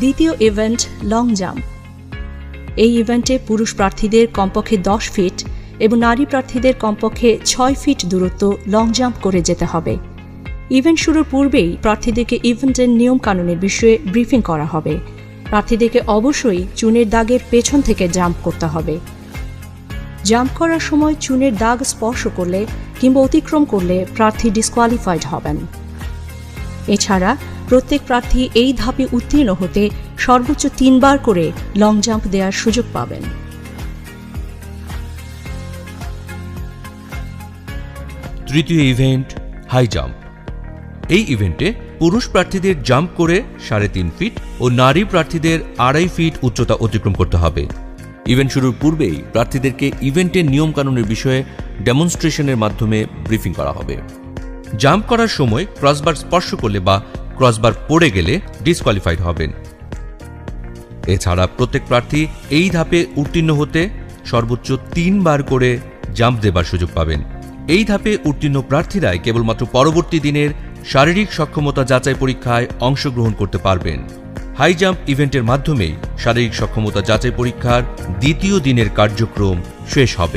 দ্বিতীয় event long jump এই ইভেন্টে পুরুষ প্রার্থীদের কমপক্ষে দশ ফিট এবং নারী প্রার্থীদের কমপক্ষে ছয় ফিট দূরত্ব লং জাম্প করে যেতে হবে। ইভেন্ট শুরুর পূর্বেই প্রার্থীদেরকে ইভেন্টের নিয়মকানুনের বিষয়ে ব্রিফিং করা হবে। প্রার্থীদেরকে অবশ্যই চুনের দাগের পেছন থেকে জাম্প করতে হবে। জাম্প করার সময় চুনের দাগ স্পর্শ করলে কিংবা অতিক্রম করলে প্রার্থী ডিসকোয়ালিফাইড হবেন। এছাড়া প্রত্যেক প্রার্থী এই ধাপে উত্তীর্ণ হতে সর্বোচ্চ তিনবার করে লং জাম্প দেওয়ার সুযোগ পাবেন। তৃতীয় ইভেন্ট হাই জাম্প এই ইভেন্টে পুরুষ প্রার্থীদের জাম্প করে সাড়ে তিন ফিট ও নারী প্রার্থীদের আড়াই ফিট উচ্চতা অতিক্রম করতে হবে। ইভেন্ট শুরুর পূর্বেই প্রার্থীদেরকে ইভেন্টের নিয়মকানুনের বিষয়ে ডেমনস্ট্রেশনের মাধ্যমে ব্রিফিং করা হবে। জাম্প করার সময় ক্রসবার স্পর্শ করলে বা ক্রসবার পড়ে গেলে ডিসকোয়ালিফাইড হবেন। এছাড়া প্রত্যেক প্রার্থী এই ধাপে উত্তীর্ণ হতে সর্বোচ্চ তিনবার করে জাম্প দেবার সুযোগ পাবেন। এই ধাপে উত্তীর্ণ প্রার্থীরাই কেবলমাত্র পরবর্তী দিনের শারীরিক সক্ষমতা যাচাই পরীক্ষায় অংশগ্রহণ করতে পারবেন। হাই জাম্প ইভেন্টের মাধ্যমেই শারীরিক সক্ষমতা যাচাই পরীক্ষার দ্বিতীয় দিনের কার্যক্রম শেষ হবে।